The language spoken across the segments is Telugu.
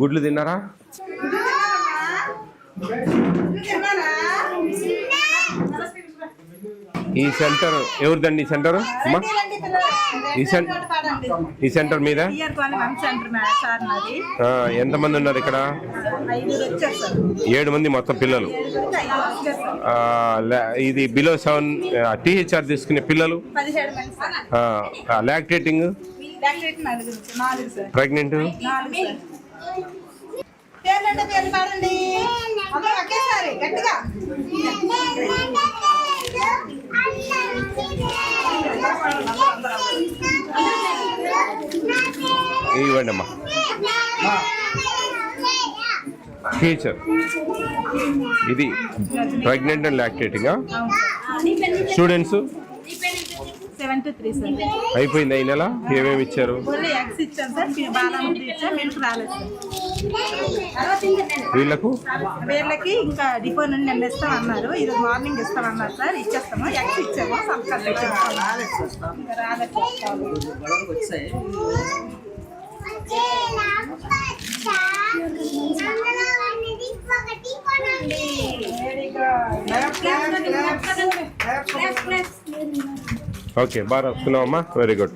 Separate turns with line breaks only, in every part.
గుడ్లు తిన్నారా? ఈ సెంటర్ ఎవరిదండి ఈ సెంటర్? అమ్మా. ఈ సెంటర్ ఈ సెంటర్ మీద? ఎంతమంది ఉన్నారు ఇక్కడ? ఏడు మంది మొత్తం పిల్లలు. ఇది బిలో సెవెన్ టీహెచ్ఆర్ తీసుకునే పిల్లలు? లాక్టేటింగ్ ప్రెగ్నెంట్
నాలుగు సార్. పేర్లు అంటే పేర్లు పాడండి. అందరూ ఒకేసారి గట్టిగా.
ఇవ్వండి అమ్మా టీచర్ ఇది pregnant and lactating students
seven two three sir
అయిపోయింది ఈ నెల? ఏమేమి ఇచ్చారు?
ఓన్లీ ఎగ్స్ ఇచ్చాం సార్ బాలాముద్ర ఇచ్చాం మిల్క్ రాలేదు. సార్
వీళ్ళకు?
వీళ్ళకి ఇంకా డిపో నుండి నిన్న ఇస్తాం అన్నారు. ఈరోజు మార్నింగ్ ఇస్తాం అన్నారు సార్ ఇచ్చేస్తాము. ఎగ్స్ ఇచ్చాము. రాలేదు
ఓకే బాగా రాసుకున్నావమ్మా వెరీ గుడ్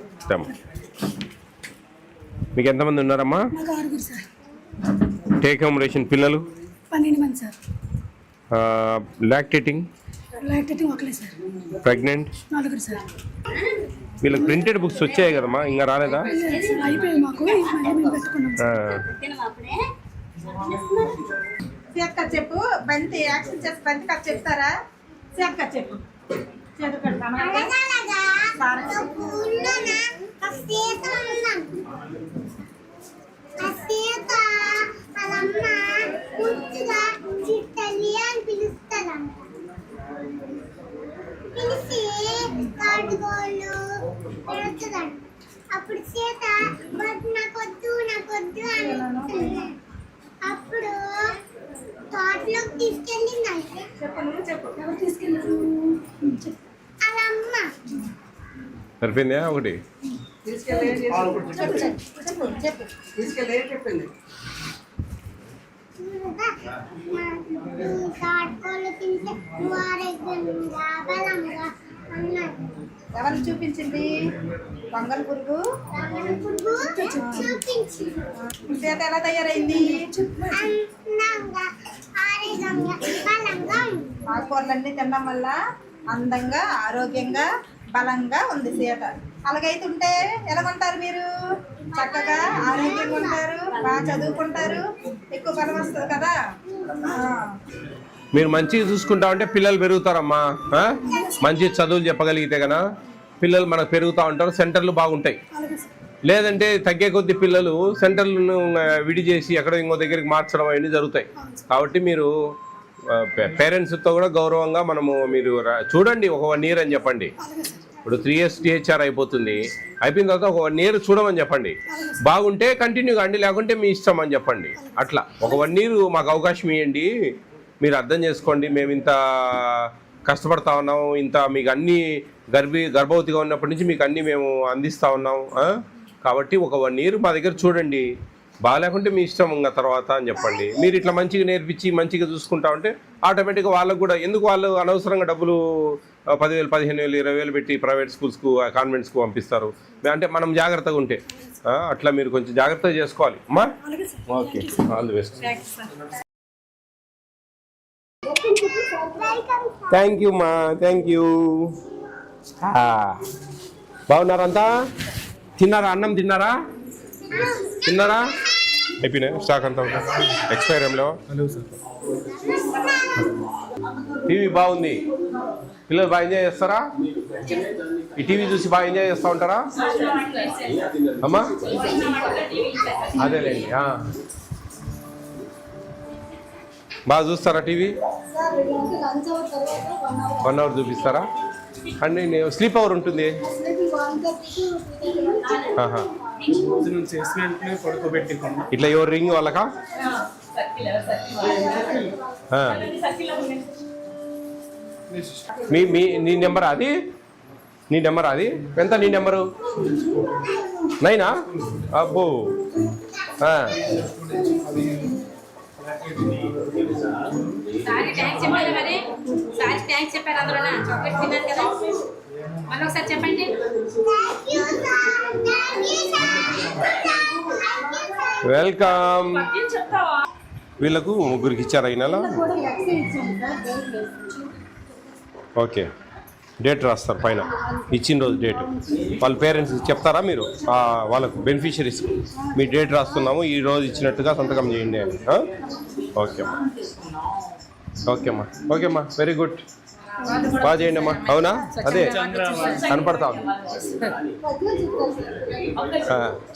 మీకు ఎంతమంది ఉన్నారమ్మా? టేక్ హోమ్ రేషన్ పిల్లలు?
పన్నెండు మంది సార్.
లాక్టేటింగ్
లాక్టేటింగ్ ఒకలే సార్.
ప్రెగ్నెంట్ వీళ్ళకి ప్రింటెడ్ బుక్స్ వచ్చాయి కదమ్మా ఇంకా రాలేదా?
చెప్పు బంతి యాక్షన్ చేసి బంతి చెప్తారా చెప్పు
అప్పుడు సీత నాకొద్దు నాకొద్దు అని అప్పుడు తోటలోకి తీసుకెళ్ళిందంటే
చెప్పు. చెప్పు
ఎవరు
అలా అమ్మ.
సరిపోయిందా ఒకటి?
ఎవరు చూపించింది? దొంగల పురుగు సీత ఎలా తయారైంది? ఆకుకూరలన్నీ తినడం వల్ల అందంగా ఆరోగ్యంగా బలంగా ఉంది సీత అలాగైతుంటే ఎలాగుంటారు మీరు? చక్కగా ఆరోగ్యంగా ఉంటారు బాగా చదువుకుంటారు ఎక్కువ బలం వస్తుంది కదా.
మీరు మంచిగా చూసుకుంటా ఉంటే పిల్లలు పెరుగుతారమ్మా? మంచి చదువులు చెప్పగలిగితే కనుక పిల్లలు మనకు పెరుగుతూ ఉంటారు సెంటర్లు బాగుంటాయి. లేదంటే తగ్గే కొద్ది పిల్లలు సెంటర్లను విడి చేసి ఎక్కడో ఇంకో దగ్గరికి మార్చడం అవన్నీ జరుగుతాయి. కాబట్టి మీరు పేరెంట్స్తో కూడా గౌరవంగా మనము మీరు రా- చూడండి ఒక వన్ ఇయర్ అని చెప్పండి. ఇప్పుడు త్రీ ఇయర్స్ టీహెచ్ఆర్ అయిపోతుంది. అయిపోయిన తర్వాత ఒక వన్ ఇయర్ చూడమని చెప్పండి. బాగుంటే కంటిన్యూ కాండి లేకుంటే మీ ఇష్టం అని చెప్పండి. అట్లా. ఒక వన్ ఇయర్ మాకు అవకాశం ఇవ్వండి మీరు అర్థం చేసుకోండి. మేము ఇంత కష్టపడతా ఉన్నాం ఇంత మీకు అన్నీ గర్భి గర్భవతిగా ఉన్నప్పటి నుంచి మీకు అన్నీ మేము అందిస్తా ఉన్నాం కాబట్టి ఒక వన్ ఇయర్ మా దగ్గర చూడండి. బాగాలేకుంటే మీ ఇష్టం ఇంకా తర్వాత అని చెప్పండి. మీరు ఇట్లా మంచిగా నేర్పించి మంచిగా చూసుకుంటా ఉంటే ఆటోమేటిక్గా వాళ్ళకు కూడా ఎందుకు వాళ్ళు అనవసరంగా డబ్బులు పదివేలు పదిహేను వేలు ఇరవై వేలు పెట్టి ప్రైవేట్ స్కూల్స్కు కాన్వెంట్స్కు పంపిస్తారు? అంటే మనం జాగ్రత్తగా ఉంటే అట్లా మీరు కొంచెం జాగ్రత్తగా చేసుకోవాలి. అమ్మా? Okay. All the best. Thank you మా థ్యాంక్ యూ బాగున్నారంతా? తిన్నారా? అన్నం తిన్నారా? తిన్నారా? అయిపోయినాయి స్టాక్ అంతా ఎక్స్పైర్ ఏం లేవా? టీవీ బాగుంది. పిల్లలు బాగా ఎంజాయ్ చేస్తారా? ఈ టీవీ చూసి బాగా ఎంజాయ్ చేస్తూ ఉంటారా? అమ్మా? అదేలేండి. బాగా చూస్తారా టీవీ? వన్ అవర్ చూపిస్తారా? అండ్ స్లీప్ అవర్ ఉంటుంది.
పడుకోబెట్టుకున్నాం
ఇట్లా ఎవరు రింగ్ వాళ్ళకా? ఆ. మీ మీ నీ నెంబర్ అది? నీ నెంబర్ అది? ఎంత నీ నెంబరు? నైనా? అబ్బో. ఆ,
సారీ థ్యాంక్స్ చెప్పాలి మరి. సారీ థ్యాంక్స్ చెప్పారు అందరూ చాక్లెట్ తిన్నారు కదా. మళ్ళీ ఒకసారి చెప్పండి.
వెల్కమ్. వీళ్ళకు ముగ్గురికి ఇచ్చారా ఈ నెల? ఓకే. డేట్ రాస్తారు పైన. ఇచ్చిన రోజు డేట్. వాళ్ళ పేరెంట్స్ చెప్తారా మీరు? ఆ, వాళ్ళకు బెనిఫిషరీస్. మీ డేట్ రాస్తున్నాము ఈ రోజు ఇచ్చినట్టుగా సంతకం చేయండి అని. ఆ? ఓకే అమ్మా. ఓకేమ్మా ఓకేమ్మా వెరీ గుడ్ బాగా చేయండి అమ్మా. అవునా? అదే. కనపడతా ఉంది.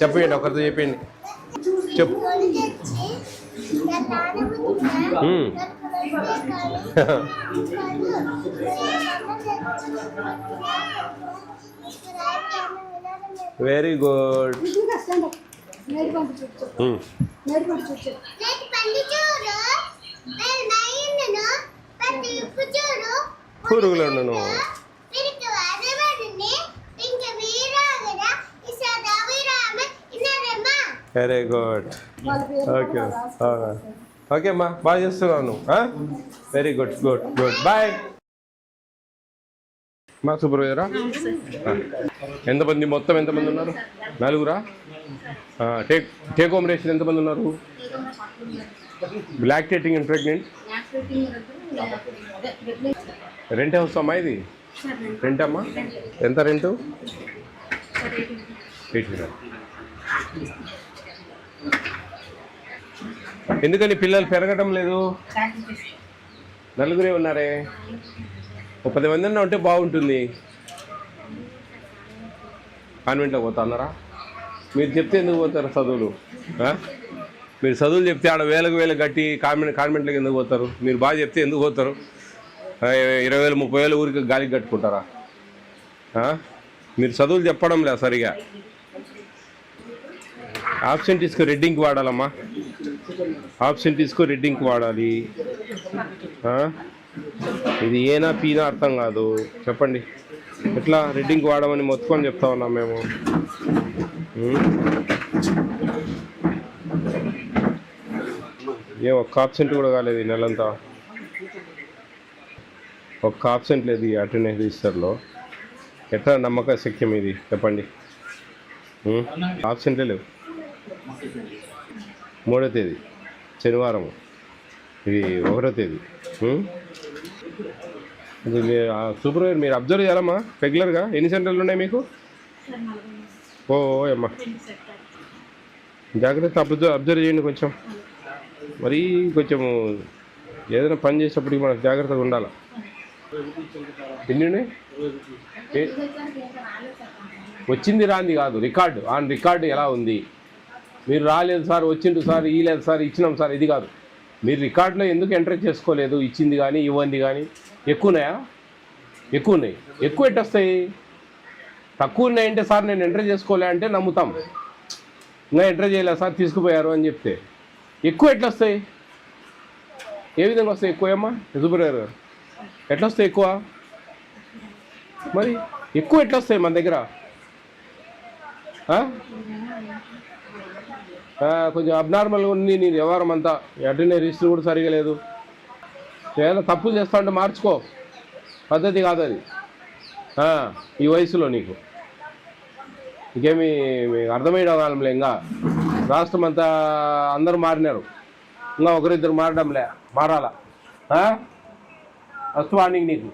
చెప్పండి ఒకరితో చెప్పండి చెప్పు. వెరీ గుడ్
చూడు.
పురుగులను వెరీ గుడ్ ఓకే ఓకే అమ్మా బాగా చేస్తున్నావు నువ్వు very good good good boy మా సూపర్వైజరా ఎంతమంది మొత్తం ఎంతమంది ఉన్నారు నలుగురా టేక్ టేక్ హోమ్ రేషన్ ఎంతమంది ఉన్నారు lactating and pregnant rent house అమ్మా ఇది? రెంట్ అమ్మా ఎంత రెంటు? Eight hundred. ఎందుకని పిల్లలు పెరగడం లేదు? నలుగురే ఉన్నారే? ఒక పది మంది అన్నా ఉంటే బాగుంటుంది. కాన్వెంట్లో పోతా అన్నారా? మీరు చెప్తే ఎందుకు పోతారు చదువులు? మీరు చదువులు చెప్తే ఆడ వేలకు వేలు కట్టి కాన్వెంట్ కాన్వెంట్లకు ఎందుకు పోతారు? మీరు బాగా చెప్తే ఎందుకు పోతారు? ఇరవై వేలు ముప్పై వేలు ఊరికి గాలికి కట్టుకుంటారా? మీరు చదువులు చెప్పడం లే సరిగా. ఆబ్సెంటీస్కు రెడ్డింగ్కి వాడాలమ్మా. ఆబ్సెంటీస్కు రెడ్డింగ్కి వాడాలి. ఇది ఏనా పీనా అర్థం కాదు. చెప్పండి. ఎట్లా రెడ్డింగ్కి వాడమని మొత్తుకొని చెప్తా ఉన్నాం మేము. ఏ ఒక్క ఆబ్సెంట్ కూడా కాలేదు ఈ నెలంతా. ఒక్క ఆబ్సెంట్ లేదు ఈ అటెండెన్స్ రిజిస్టర్లో. ఎట్లా నమ్మక శక్యం ఇది? చెప్పండి. ఆబ్సెంట్లే లేవు. మూడో తేదీ శనివారం. ఇది ఒకటో తేదీ. ఇది సూపర్వైజర్ మీరు అబ్జర్వ్ చేయాలమ్మా రెగ్యులర్గా. ఎన్ని సెంటర్లు ఉన్నాయి మీకు? ఓ అమ్మా. జాగ్రత్త అబ్జర్వ్ అబ్జర్వ్ చేయండి కొంచెం. మరీ కొంచెము ఏదైనా పని చేసేటప్పటికి మనకు జాగ్రత్తగా ఉండాలి? ఎన్నున్నాయి వచ్చింది రాంది కాదు రికార్డు. ఆన్ రికార్డు ఎలా ఉంది? మీరు రాలేదు సార్ వచ్చిండు సార్ ఇయ్యలేదు సార్ ఇచ్చినాం సార్ ఇది కాదు. మీరు రికార్డులో ఎందుకు ఎంటర్ చేసుకోలేదు? ఇచ్చింది కానీ ఇవ్వండి కానీ ఎక్కువ ఉన్నాయా? ఎక్కువ ఉన్నాయి. ఎక్కువ ఎట్టు వస్తాయి? తక్కువ ఉన్నాయంటే సార్ నేను ఎంటర్ చేసుకోలే అంటే నమ్ముతాం. ఇంకా ఎంటర్ చేయలేదు సార్ తీసుకుపోయారు అని చెప్తే. ఎక్కువ ఎట్లా వస్తాయి? ఏ విధంగా వస్తాయి? ఎక్కువ ఏమ్మా సూపర్వైజర్ గారు. ఎట్లా వస్తాయి ఎక్కువ? మరి ఎక్కువ ఎట్లా వస్తాయి మన దగ్గర? కొంచెం అబ్నార్మల్గా ఉంది నీ వ్యవహారం అంతా. అటెండెన్స్ రిజిస్టర్ కూడా సరిగా లేదు. ఏదైనా తప్పులు చేస్తా ఉంటే మార్చుకో. పద్ధతి కాదు అది. ఈ వయసులో నీకు. ఇంకేమి మీకు అర్థమయ్యడం కాలంలే ఇంకా. రాష్ట్రం అంతా అందరూ మారినారు. ఇంకా ఒకరిద్దరు మారడంలే మారాలా? ఫస్ట్ నీకు.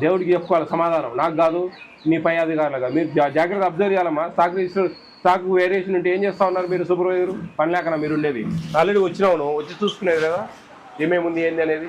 దేవుడికి చెప్పుకోవాలి సమాధానం. నాకు కాదు నీ పై అధికారులుగా మీరు జాగ్రత్త అబ్జర్వ్ చేయాలమ్మా. స్టాక్ రిజిస్టర్ స్టాక్ వేరియేషన్ ఉంటే ఏం చేస్తా ఉన్నారు మీరు సూపర్వైజర్ పని లేకనా మీరు ఉండేది? ఆల్రెడీ వచ్చినావు నువ్వు వచ్చి చూసుకునేది కదా? ఏమేమి ఉంది ఏంది అనేది?